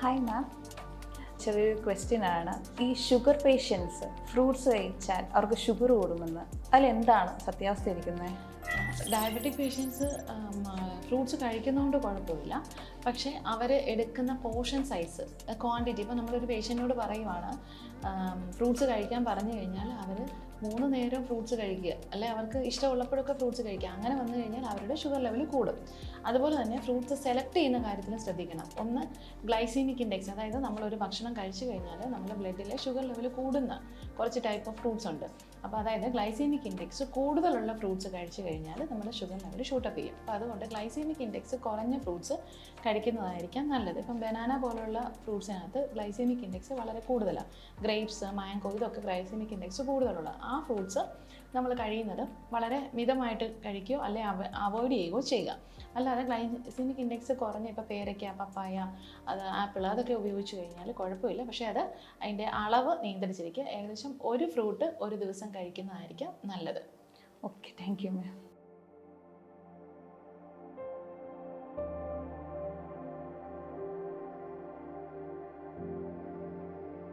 Hi ma'am ചെറിയൊരു question ആണ്. ഈ ഷുഗർ പേഷ്യൻസ് ഫ്രൂട്ട്സ് കഴിച്ചാൽ അവർക്ക് ഷുഗർ കൂടുമെന്ന്. അതിലെന്താണ് സത്യാവസ്ഥ ഇരിക്കുന്നത്? ഡയബറ്റിക് പേഷ്യൻസ് ഫ്രൂട്ട്സ് കഴിക്കുന്നതുകൊണ്ട് കുഴപ്പമില്ല. പക്ഷേ അവർ എടുക്കുന്ന പോർഷൻ സൈസ് ക്വാണ്ടിറ്റി ഇപ്പോൾ നമ്മളൊരു പേഷ്യന്റിനോട് പറയുവാണ് ഫ്രൂട്ട്സ് കഴിക്കാൻ പറഞ്ഞു കഴിഞ്ഞാൽ അവർ മൂന്ന് നേരം ഫ്രൂട്ട്സ് കഴിക്കുക. അല്ലെ? അവർക്ക് ഇഷ്ടമുള്ളപ്പോഴൊക്കെ ഫ്രൂട്ട്സ് കഴിക്കുക. അങ്ങനെ വന്നു കഴിഞ്ഞാൽ അവരുടെ ഷുഗർ ലെവൽ കൂടും. അതുപോലെ തന്നെ ഫ്രൂട്ട്സ് സെലക്ട് ചെയ്യുന്ന കാര്യത്തിൽ ശ്രദ്ധിക്കണം. ഒന്ന് ഗ്ലൈസീമിക് ഇൻഡെക്സ് അതായത് നമ്മളൊരു ഭക്ഷണം കഴിച്ചു കഴിഞ്ഞാൽ നമ്മുടെ ബ്ലഡിലെ ഷുഗർ ലെവൽ കൂടുന്ന കുറച്ച് ടൈപ്പ് ഓഫ് ഫ്രൂട്ട്സ് ഉണ്ട്. അപ്പോൾ അതായത് ഗ്ലൈസീമിക് ഇൻഡെക്സ് കൂടുതലുള്ള ഫ്രൂട്ട്സ് കഴിച്ചു കഴിഞ്ഞാൽ നമ്മുടെ ഷുഗർ ലെവൽ ഷൂട്ടപ്പ് ചെയ്യും. അപ്പോൾ അതുകൊണ്ട് ഗ്ലൈസീമിക് ഇൻഡെക്സ് കുറഞ്ഞ ഫ്രൂട്ട്സ് കഴിക്കുന്നതായിരിക്കാം നല്ലത്. ഇപ്പം ബനാന പോലുള്ള ഫ്രൂട്ട്സിനകത്ത് ഗ്ലൈസീമിക് ഇൻഡെക്സ് വളരെ കൂടുതലാണ് ഗ്രേപ്സ് മാങ്കോ ഇതൊക്കെ ഗ്ലൈസീമിക് ഇൻഡെക്സ് കൂടുതലുള്ള ആ ഫ്രൂട്ട്സ് നമ്മൾ കഴിയുന്നത് വളരെ മിതമായിട്ട് കഴിക്കുകയോ അല്ലെ അവോയ്ഡ് ചെയ്യുകയോ ചെയ്യുക. അല്ലാതെ ഗ്ലൈസിമിക് ഇൻഡെക്സ് കുറഞ്ഞ ഇപ്പോൾ പേരയ്ക്ക പപ്പായ അത് ആപ്പിൾ അതൊക്കെ ഉപയോഗിച്ച് കഴിഞ്ഞാൽ കുഴപ്പമില്ല. പക്ഷേ അത് അതിന്റെ അളവ് നിയന്ത്രിച്ചിരിക്കുക. ഏകദേശം ഒരു ഫ്രൂട്ട് ഒരു ദിവസം കഴിക്കുന്നതായിരിക്കും നല്ലത്. Okay thank you ma'am